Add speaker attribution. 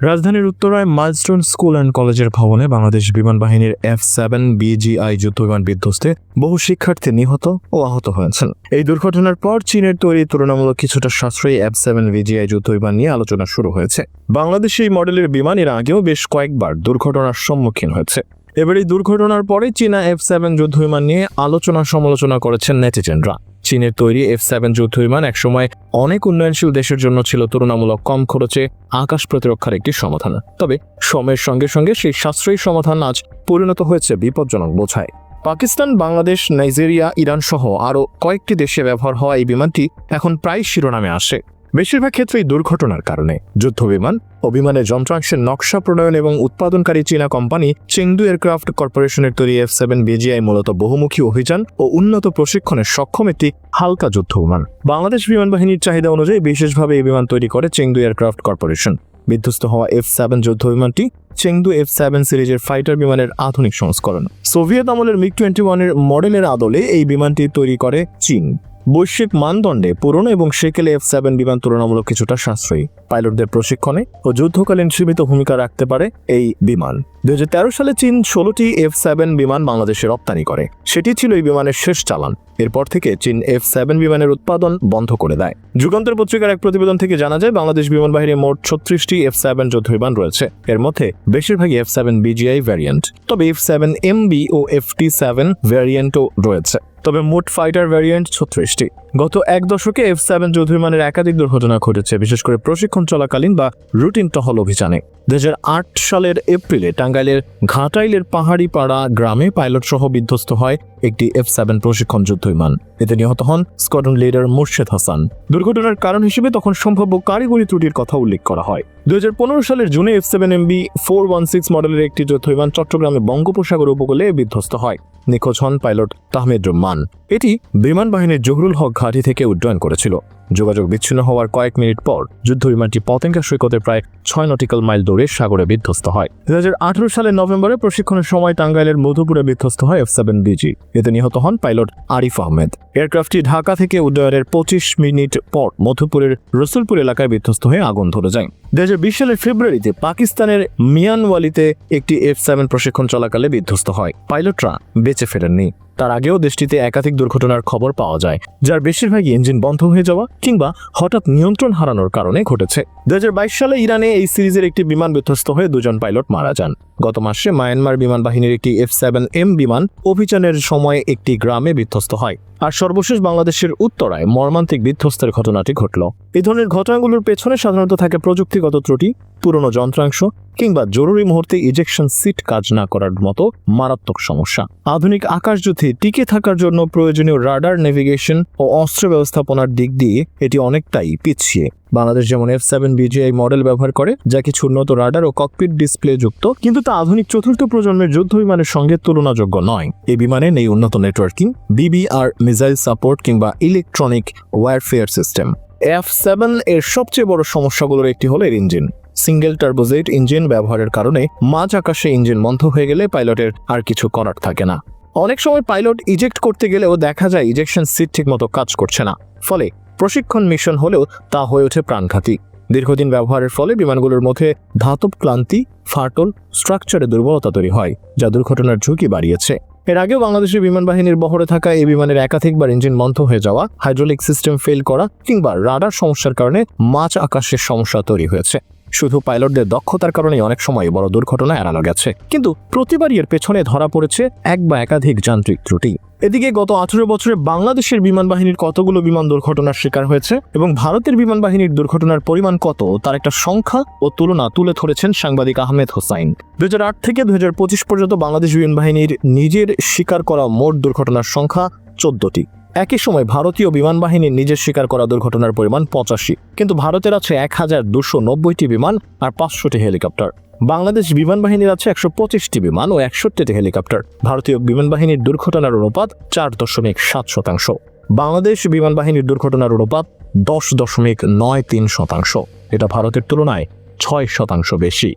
Speaker 1: রাজধানীর উত্তরায় milestone school and কলেজের ভবনে বাংলাদেশ বিমান বাহিনীর এফ সেভেন বিজিআই যুদ্ধবিমান বিধ্বস্তে বহু শিক্ষার্থী নিহত ও আহত হয়েছেন। এই দুর্ঘটনার পর চীনের তৈরি তুলনামূলক কিছুটা সাশ্রয়ী এফ সেভেন বিজিআই যুদ্ধবিমান নিয়ে আলোচনা শুরু হয়েছে। বাংলাদেশে এই মডেলের বিমান এর আগেও বেশ কয়েকবার দুর্ঘটনার সম্মুখীন হয়েছে। এবার এই দুর্ঘটনার পরে চীনা এফ সেভেন যুদ্ধ বিমান নিয়ে আলোচনা সমালোচনা করেছেন নেটিজেনরা। চীনের তৈরি এফ সেভেন যুদ্ধবিমান একসময় অনেক উন্নয়নশীল দেশের জন্য ছিল, তুলনামূলক কম খরচে আকাশ প্রতিরক্ষার একটি সমাধান। তবে সময়ের সঙ্গে সঙ্গে সেই সাশ্রয়ী সমাধান আজ পরিণত হয়েছে বিপজ্জনক বোঝায়। পাকিস্তান, বাংলাদেশ, নাইজেরিয়া ইরান সহ আরও কয়েকটি দেশে ব্যবহার হওয়া এই বিমানটি এখন প্রায় শিরোনামে আসে। বেশিরভাগ ক্ষেত্রেই দুর্ঘটনার কারণে। যুদ্ধ বিমান ও বিমানের যন্ত্রাংশের নকশা প্রণয়ন এবং উৎপাদনকারী চীনা কোম্পানি চেংদু এয়ারক্রাফট কর্পোরেশনের তৈরি এফ সেভেন বিজিআই মূলত বহুমুখী অভিযান ও উন্নত প্রশিক্ষণে সক্ষম একটি হালকা যুদ্ধ বিমান। বাংলাদেশ বিমান বাহিনীর চাহিদা অনুযায়ী বিশেষভাবে এই বিমান তৈরি করে চেংদু এয়ারক্রাফট কর্পোরেশন। বিধ্বস্ত হওয়া এফ সেভেন যুদ্ধ বিমানটি চেংদু এফ সেভেন সিরিজের ফাইটার বিমানের আধুনিক সংস্করণ। সোভিয়েত আমলের মিগ টোয়েন্টি ওয়ানের মডেলের আদলে এই বিমানটি তৈরি করে চীন। বৈশ্বিক মানদণ্ডে পুরনো এবং সেকেলে এফ সেভেন বিমান তুলনামূলক কিছুটা সাশ্রয়ী। পাইলটদের প্রশিক্ষণে ও যুদ্ধকালীন সীমিত ভূমিকা রাখতে পারে এই বিমান। দু হাজার তেরো সালে চীন ষোলোটি এফ সেভেন বিমান বাংলাদেশে রপ্তানি করে। সেটি ছিল এই বিমানের শেষ চালান। এরপর থেকে চীন এফ সেভেন বিমানের উৎপাদন বন্ধ করে দেয়। যুগান্তর পত্রিকার এক প্রতিবেদন থেকে জানা যায়, বাংলাদেশ বিমান বাহিনীর মোট ছত্রিশটি এফ সেভেন যুদ্ধ বিমান রয়েছে। এর মধ্যে বেশিরভাগই এফ সেভেন বিজিআই ভ্যারিয়েন্ট তবে এফ সেভেন এমবি ও এফ টি সেভেন ভ্যারিয়েন্টও রয়েছে। তবে মোট ফাইটার ভ্যারিয়েন্ট ছত্রিশটি। গত এক দশকে এফ সেভেন বিমানের একাধিক দুর্ঘটনা ঘটেছে, বিশেষ করে প্রশিক্ষণ চলাকালীন বা রুটিন টহল অভিযানে। দু হাজার আট সালের এপ্রিলে টাঙ্গাইলের ঘাটাইলের পাহাড়ি পাড়া গ্রামে পাইলট সহ বিধ্বস্ত হয় একটি এফ সেভেন প্রশিক্ষণ যুদ্ধ বিমান এতে নিহত হন স্কোয়াড্রন লিডার মুর্শেদ হাসান। দুর্ঘটনার কারণ হিসেবে তখন সম্ভাব্য কারিগরি ত্রুটির কথা উল্লেখ করা হয়। দুই হাজার পনেরো সালের জুনে F seven MB four one six মডেলের একটি যুদ্ধ বিমান চট্টগ্রামে বঙ্গোপসাগর উপকূলে বিধ্বস্ত হয়। নিখোঁজ হন পাইলট তাহমেদ রহমান। এটি বিমান বাহিনীর জহুরুল হক ঘাঁটি থেকে উড্ডয়ন করেছিল। যোগাযোগ বিচ্ছিন্ন হওয়ার কয়েক মিনিট পর যুদ্ধ বিমানটি পতেঙ্গা সৈকতে প্রায় ছয় নটিক্যাল মাইল দৌড়ে সাগরে বিধ্বস্ত হয়। দুই হাজার আঠারো সালের নভেম্বরে প্রশিক্ষণের সময় টাঙ্গাইলের মধুপুরে বিধ্বস্ত হয় এফ সেভেন বিজি। এতে নিহত হন পাইলট আরিফ আহমেদ। এয়ারক্রাফটটি ঢাকা থেকে উড্ডয়নের পঁচিশ মিনিট পর মধুপুরের রসুলপুর এলাকায় বিধ্বস্ত হয়ে আগুন ধরে যায়। দু হাজার বিশ সালের ফেব্রুয়ারিতে পাকিস্তানের মিয়ানওয়ালিতে একটি এফ সেভেন প্রশিক্ষণ চলাকালে বিধ্বস্ত হয়। পাইলটরা বেঁচে ফেরেননি। তার আগেও দেশটিতে একাধিক দুর্ঘটনার খবর পাওয়া যায়, যার বেশিরভাগই ইঞ্জিন বন্ধ হয়ে যাওয়া কিংবা হঠাৎ নিয়ন্ত্রণ হারানোর কারণে ঘটেছে। দু হাজার বাইশ সালে ইরানে এই সিরিজের একটি বিমান বিধ্বস্ত হয়ে দুজন পাইলট মারা যান। গত মাসে মায়ানমার বিমান বাহিনীর একটি এফ সেভেন এম বিমান অভিযানের সময় একটি গ্রামে বিধ্বস্ত হয়। আর সর্বশেষ বাংলাদেশের উত্তরায় মর্মান্তিক বিধ্বস্তের ঘটনাটি ঘটল। এই ধরনের ঘটনাগুলোর পেছনে সাধারণত থাকে প্রযুক্তিগত ত্রুটি, পুরনো যন্ত্রাংশ কিংবা জরুরি মুহূর্তে ইজেকশন সিট কাজ না করার মতো মারাত্মক সমস্যা। আধুনিক আকাশযুদ্ধে টিকে থাকার জন্য প্রয়োজনীয় রাডার নেভিগেশন ও অস্ত্র ব্যবস্থাপনার দিক দিয়ে এটি অনেকটাই পিছিয়ে। বাংলাদেশ যেমন এফ সেভেন বিজিআই মডেল ব্যবহার করে, যা কিছু উন্নত রাডার ও ককপিট ডিসপ্লে যুক্ত, কিন্তু তা আধুনিক চতুর্থ প্রজন্মের যুদ্ধ বিমানের সঙ্গে তুলনাযোগ্য নয়। এই বিমানে নেই উন্নত নেটওয়ার্কিং বিবিআর মিসাইল সাপোর্ট কিংবা electronic warfare system F seven এর সবচেয়ে বড় সমস্যাগুলোর একটি হলো এর ইঞ্জিন সিঙ্গেল টার্বোজেট ইঞ্জিন ব্যবহারের কারণে মাঝ আকাশে ইঞ্জিন বন্ধ হয়ে গেলে পাইলটের আর কিছু করার থাকে না। অনেক সময় পাইলট ইজেক্ট করতে গেলেও দেখা যায় ইজেকশন সিট ঠিকমতো কাজ করছে না। ফলে প্রশিক্ষণ মিশন হলেও তা হয়ে ওঠে প্রাণঘাতী। দীর্ঘদিন ব্যবহারের ফলে বিমানগুলোর মধ্যে ধাতব ক্লান্তি, ফাটল, স্ট্রাকচারে দুর্বলতা তৈরি হয়, যা দুর্ঘটনার ঝুঁকি বাড়িয়েছে। এর আগেও বাংলাদেশের বিমান বাহিনীর বহরে থাকা এই বিমানের একাধিকবার ইঞ্জিন বন্ধ হয়ে যাওয়া, হাইড্রোলিক সিস্টেম ফেল করা কিংবা রাডার সমস্যার কারণে মাছ আকাশের সমস্যা তৈরি হয়েছে। শুধু পাইলটদের দক্ষতার কারণেই অনেক সময় বড় দুর্ঘটনা এড়ানো গেছে। কিন্তু প্রতিবারই এর পেছনে ধরা পড়েছে এক বা একাধিক যান্ত্রিক ত্রুটি। এদিকে গত আঠেরো বছরে বাংলাদেশের বিমান বাহিনীর কতগুলো বিমান দুর্ঘটনার শিকার হয়েছে এবং ভারতের বিমান বাহিনীর দুর্ঘটনার পরিমাণ কত, তার একটা সংখ্যা ও তুলনা তুলে ধরেছেন সাংবাদিক আহমেদ হোসাইন। দুই হাজার আট থেকে দুই হাজার পঁচিশ পর্যন্ত বাংলাদেশ বিমান বাহিনীর নিজের শিকার করা মোট দুর্ঘটনার সংখ্যা চোদ্দটি। একই সময় ভারতীয় বিমান বাহিনীর নিজের শিকার করা দুর্ঘটনার পরিমাণ পঁচাশি। কিন্তু ভারতের আছে এক হাজার দুশো নব্বইটি বিমান আর পাঁচশোটি হেলিকপ্টার। বাংলাদেশ বিমান বাহিনীর আছে একশো পঁচিশটি বিমান ও একষট্টিটি হেলিকপ্টার। ভারতীয় বিমান বাহিনীর দুর্ঘটনার অনুপাত চার দশমিক সাত শতাংশ। বাংলাদেশ বিমান বাহিনীর দুর্ঘটনার অনুপাত দশ দশমিক নয় তিন শতাংশ। এটা ভারতের তুলনায় ছয় শতাংশ বেশি।